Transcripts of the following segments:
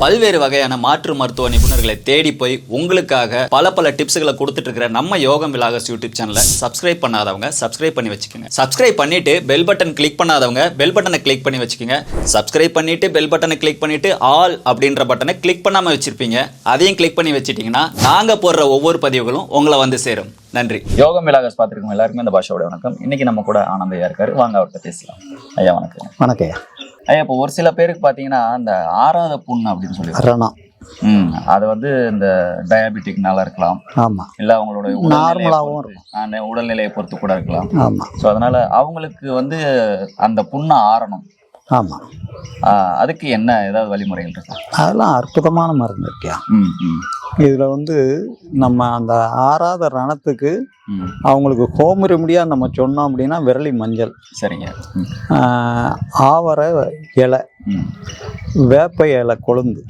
பல்வேறு வகையான மாற்று மருத்துவ நிபுணர்களை தேடி போய் உங்களுக்காக பல பல டிப்ஸ்களை கொடுத்துட்டு இருக்கிற நம்ம யோகம் விலாகஸ் யூடியூப் சேனலை சப்ஸ்கிரைப் பண்ணாதவங்க சப்ஸ்கிரைப் பண்ணி வச்சுக்கோங்க. சப்ஸ்கிரைப் பண்ணிட்டு பெல் பட்டன் கிளிக் பண்ணாதவங்க பெல் பட்டனை கிளிக் பண்ணி வச்சுக்கோங்க. சப்ஸ்கிரைப் பண்ணிட்டு பெல் பட்டனை கிளிக் பண்ணிட்டு ஆல் அப்படின்ற பட்டனை கிளிக் பண்ணாம வச்சிருப்பீங்க. அதையும் கிளிக் பண்ணி வச்சிட்டீங்கன்னா நாங்க போடுற ஒவ்வொரு பதிவுகளும் உங்களை வந்து சேரும். நன்றி. யோகம் விலாகஸ் பார்த்துருக்கோம் எல்லாருக்குமே இந்த பாஷாவோட வணக்கம். இன்னைக்கு நம்ம கூட ஆனந்தையா இருக்காரு. வாங்க அவர்கிட்ட பேசலாம். ஐயா வணக்கம் வணக்கம் ஐயா. இப்போ ஒரு சில பேருக்கு பார்த்தீங்கன்னா இந்த ஆறாத புண்ணு அப்படின்னு சொல்லி ரணம் ம் அது வந்து இந்த டயபெட்டிக்னால இருக்கலாம். ஆமாம் இல்லை அவங்களோட நார்மலாகவும் ஆ, உடல்நிலையை பொறுத்து கூட இருக்கலாம். ஆமாம் ஸோ அதனால அவங்களுக்கு வந்து அந்த புண்ணை ஆறணும். ஆமாம் அதுக்கு என்ன ஏதாவது வழிமுறைகள் இருக்கா? அதெல்லாம் அற்புதமான மருந்து இருக்கியா? ம் ம். இதில் வந்து நம்ம அந்த ஆறாத ரணத்துக்கு அவங்களுக்கு ஹோம் ரெமடியாக நம்ம சொன்னோம் அப்படின்னா விரலி மஞ்சள். சரிங்க. ஆவரை இலை வேப்ப இலை கொழுந்து.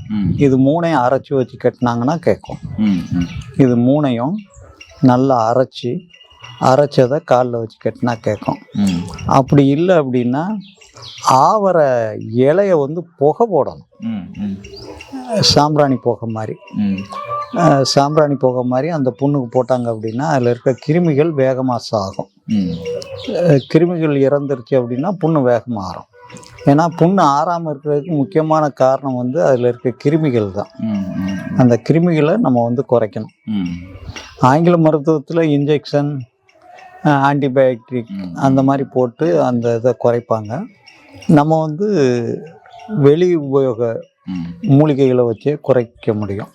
இது மூணையும் அரைச்சி வச்சு கட்டினாங்கன்னா கேட்கும். இது மூணையும் நல்லா அரைச்சி அரைச்சதை காலில் வச்சு கட்டினா கேட்கும். அப்படி இல்லை அப்படின்னா ஆவரை இலைய வந்து புகை போடணும். சாம்பிராணி புகை மாதிரி. சாம்பிராணி புகை மாதிரி அந்த புண்ணுக்கு போட்டாங்க அப்படின்னா அதில் இருக்க கிருமிகள் வேகமாக சாகும். கிருமிகள் இறந்துருச்சு அப்படின்னா புண்ணு வேகமாக ஆறும் ஏன்னா புண்ணு ஆறாமல் இருக்கிறதுக்கு முக்கியமான காரணம் வந்து அதில் இருக்க கிருமிகள் தான். அந்த கிருமிகளை நம்ம வந்து குறைக்கணும். ஆங்கில மருத்துவத்தில் இன்ஜெக்ஷன் ஆன்டிபயோட்டிக். அந்த மாதிரி போட்டு அந்த இதை குறைப்பாங்க. நம்ம வந்து வெளி உபயோக மூலிகைகளை வச்சே குறைக்க முடியும்.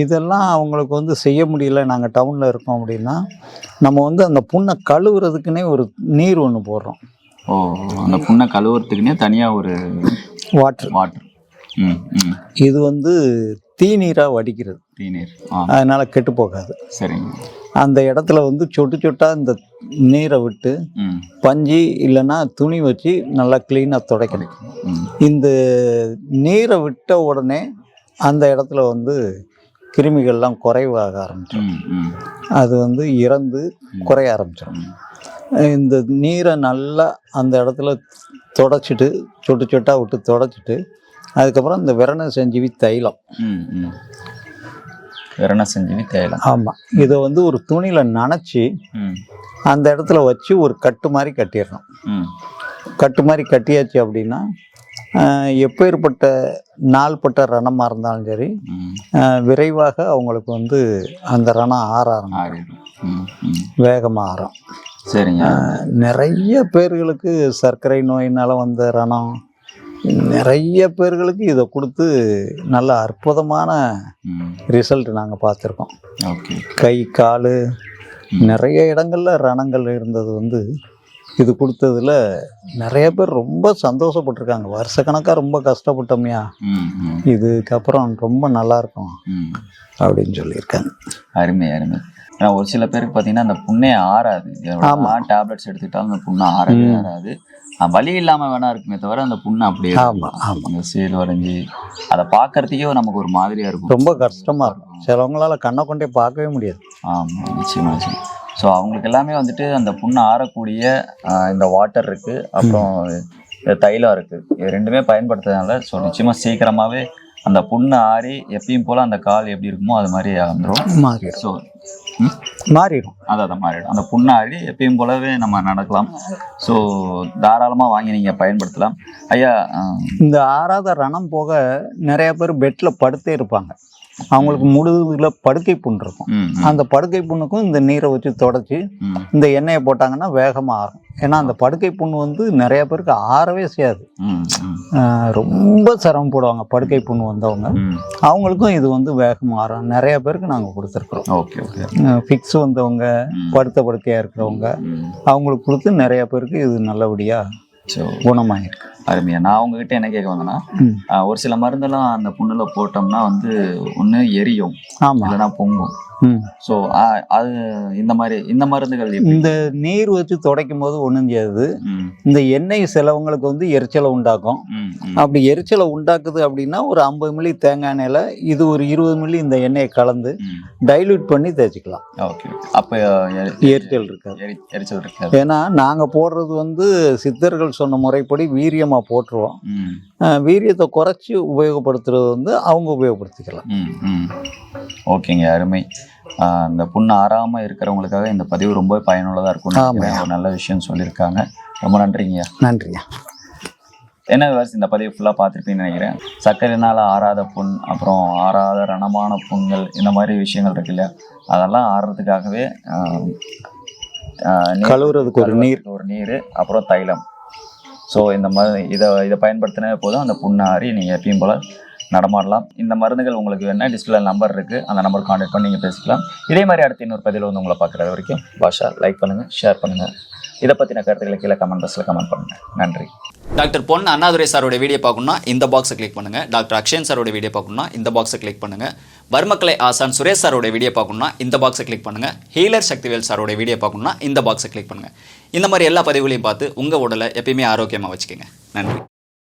இதெல்லாம் அவங்களுக்கு வந்து செய்ய முடியல. நாங்கள் டவுனில் இருக்கோம் அப்படின்னா நம்ம வந்து அந்த புண்ணை கழுவுறதுக்குன்னே ஒரு நீர் ஒன்று போடுறோம். ஓ அந்த புண்ணை கழுவுறதுக்குன்னே தனியாக ஒரு வாட்டர் வாட்டர் ம் ம். இது வந்து தீநீராக வடிக்கிறது. தீநீர். அதனால் கெட்டு போகாது. சரிங்க. அந்த இடத்துல வந்து சொட்டு சொட்டாக இந்த நீரை விட்டு பஞ்சு இல்லைன்னா துணி வச்சு நல்லா க்ளீனாக துடைக்கணும். இந்த நீரை விட்ட உடனே அந்த இடத்துல வந்து கிருமிகள்லாம் குறைவாக ஆரம்பிச்சிடும். அது வந்து இறந்து குறைய ஆரம்பிச்சிடும். இந்த நீரை நல்லா அந்த இடத்துல தொடச்சிட்டு சொட்டு சொட்டாக விட்டு தொடச்சிட்டு அதுக்கப்புறம் இந்த விரண செஞ்சிவி தைலம். விரண செஞ்சு தேயலாம். ஆமாம் இதை வந்து ஒரு துணியில் நனைச்சி அந்த இடத்துல வச்சு ஒரு கட்டு மாதிரி கட்டிடணும். கட்டு மாதிரி கட்டியாச்சு அப்படின்னா எப்பேற்பட்ட நாள்பட்ட ரணமாக இருந்தாலும் சரி விரைவாக அவங்களுக்கு வந்து அந்த ரணம் ஆற ஆரம்பிக்கும். வேகமாக ஆறும். சரிங்க. நிறைய பேர்களுக்கு சர்க்கரை நோயினால் வந்த ரணம் நிறைய பேர்களுக்கு இதை கொடுத்து நல்ல அற்புதமான ரிசல்ட் நாங்கள் பார்த்துருக்கோம். ஓகே. கை கால் நிறைய இடங்கள்ல ரணங்கள் இருந்தது வந்து இது கொடுத்ததுல நிறைய பேர் ரொம்ப சந்தோஷப்பட்டிருக்காங்க. வருஷக்கணக்காக ரொம்ப கஷ்டப்பட்டோம்யா. இதுக்கப்புறம் ரொம்ப நல்லா இருக்கும் ம். அப்படின்னு சொல்லியிருக்காங்க. அருமை அருமை. ஏன்னா ஒரு சில பேருக்கு பார்த்தீங்கன்னா அந்த புண்ணே ஆறாது. ஆமா. டேப்லெட்ஸ் எடுத்துக்கிட்டாலும் அந்த புண்ணு ஆறவே. ஆறாது. அஹ் வலி இல்லாம வேணா இருக்குமே தவிர அந்த புண்ணு அப்படியே ஆமா, ஆமா. அந்த சீல் வரைஞ்சி அதை பார்க்கறதுக்கே நமக்கு ஒரு மாதிரியா இருக்கும். ரொம்ப கஷ்டமா இருக்கும். சிலவங்களால கண்ணை கொண்டே பார்க்கவே முடியாது. ஆமா நிச்சயமா நிச்சயமா. ஸோ அவங்களுக்கு எல்லாமே வந்துட்டு அந்த புண்ணு ஆறக்கூடிய இந்த வாட்டர் இருக்கு. அப்புறம் தைலம் இருக்கு. இது ரெண்டுமே பயன்படுத்துறதுனால ஸோ நிச்சயமா சீக்கிரமாவே அந்த புண்ணு ஆறி எப்பயும் போல அந்த கால் எப்படி இருக்குமோ அது மாதிரி வந்துடும் மாறிடும். ஸோ மாறிடும். அதான் அதை மாறிடும். அந்த புண்ணாடி எப்பயும் போலவே நம்ம நடக்கலாம். ஸோ தாராளமாக வாங்கி நீங்கள் பயன்படுத்தலாம். ஐயா இந்த ஆறாத ரணம் போக நிறைய பேர் பெட்ல படுத்தே இருப்பாங்க. அவங்களுக்கு முழுதுல படுக்கை புண் இருக்கும். அந்த படுக்கை புண்ணுக்கும் இந்த நீரை வச்சு தொடச்சி இந்த எண்ணெயை போட்டாங்கன்னா வேகமாக ஆறும். ஏன்னா அந்த படுக்கை புண்ணு வந்து நிறைய பேருக்கு ஆறவே செய்யாது. ரொம்ப சிரமப்படுவாங்க படுக்கை புண்ணு வந்தவங்க. அவங்களுக்கும் இது வந்து வேகமாக ஆறும் நிறைய பேருக்கு நாங்கள் கொடுத்துருக்குறோம். Okay okay. ஃபிக்ஸ் வந்தவங்க படுத்த படுக்கையாக இருக்கிறவங்க. அவங்களுக்கு கொடுத்து நிறைய பேருக்கு இது நல்லபடியாக குணமாயிருக்கு. அருமையா. நான் உங்ககிட்ட என்ன கேட்க வந்தேன்னா ஒரு சில மருந்தெல்லாம் அந்த புண்ணுல போட்டோம்னா வந்து ஒன்று எரியும். ஆமாம் இல்லைன்னா பொங்கும். ஸோ அது இந்த மாதிரி இந்த மருந்துகள்? இந்த நீர் வச்சு துடைக்கும் போது ஒன்றும் செய்யாது இந்த எண்ணெய் சிலவங்களுக்கு வந்து எரிச்சலை உண்டாக்கும். அப்படி எரிச்சலை உண்டாக்குது அப்படின்னா ஒரு ஐம்பது மில்லி தேங்காய் எண்ணெயில் இது ஒரு இருபது மில்லி இந்த எண்ணெயை கலந்து. டைல்யூட் பண்ணி தேய்ச்சிக்கலாம். ஓகே அப்போ எரி- எரிச்சல் இருக்காது. எரி- எரிச்சல் இருக்காது. ஏன்னா நாங்கள் போடுறது வந்து சித்தர்கள் சொன்ன முறைப்படி வீரியமாக போட்டுருவோம். வீரியத்தை குறைச்சி உபயோகப்படுத்துறது வந்து அவங்க உபயோகப்படுத்திக்கலாம். ஓகேங்க அருமை. ஆ, இந்த புண்ணு ஆறாமல் இருக்கிறவங்களுக்காக இந்த பதிவு ரொம்ப பயனுள்ளதாக இருக்கும். ஒரு நல்ல விஷயம் சொல்லியிருக்காங்க. ரொம்ப நன்றிங்கய்யா. நன்றியா. என்ன விவசாயம் இந்த பதிவு ஃபுல்லாக பார்த்துருப்பீங்கன்னு நினைக்கிறேன். சர்க்கரைனால் ஆறாத புண் அப்புறம் ஆறாத ரணமான புண்கள் இந்த மாதிரி விஷயங்கள் இருக்கு இல்லையா? அதெல்லாம் ஆறுறதுக்காகவே கழுவுறதுக்கு ஒரு நீர். ஒரு நீர் அப்புறம் தைலம். ஸோ இந்த மாதிரி இதை இதை பயன்படுத்தினே போதும். அந்த புண்ணை ஆறி நீங்கள் எப்பயும் போல் நடமாடலாம். இந்த மருந்துகள் உங்களுக்கு வேணா டிஸ்பிளே நம்பர் இருக்குது அந்த நம்பர் கான்டாக்ட் பண்ணி நீங்கள் பேசிக்கலாம். இதே மாதிரி அடுத்த இன்னொரு பதிவில் வந்து உங்களை பார்க்குறது வரைக்கும் பாஷா லைக் பண்ணுங்கள் ஷேர் பண்ணுங்கள் இதை பற்றின கருத்துக்களை கீழே கமெண்ட் பாக்ஸில் கமெண்ட் பண்ணுங்கள் நன்றி. டாக்டர் பொன் அண்ணாதுரை சாரோட வீடியோ பார்க்கணும்னா இந்த பாக்ஸை கிளிக் பண்ணுங்கள் டாக்டர் அக்ஷயன் சாரோட வீடியோ பார்க்கணும்னா இந்த பாக்ஸை கிளிக் பண்ணுங்கள் வர்மக்கலை ஆசான் சுரேஷ் சாரோட வீடியோ பார்க்கணும்னா இந்த பாக்ஸை கிளிக் பண்ணுங்கள் ஹீலர் சக்திவேல் சாரோட வீடியோ பார்க்கணும்னா இந்த பாக்ஸை கிளிக் பண்ணுங்கள் இந்த மாதிரி எல்லா பதிவுகளையும் பார்த்து உங்கள் உடலை எப்பயுமே ஆரோக்கியமாக வச்சுக்கோங்க. நன்றி.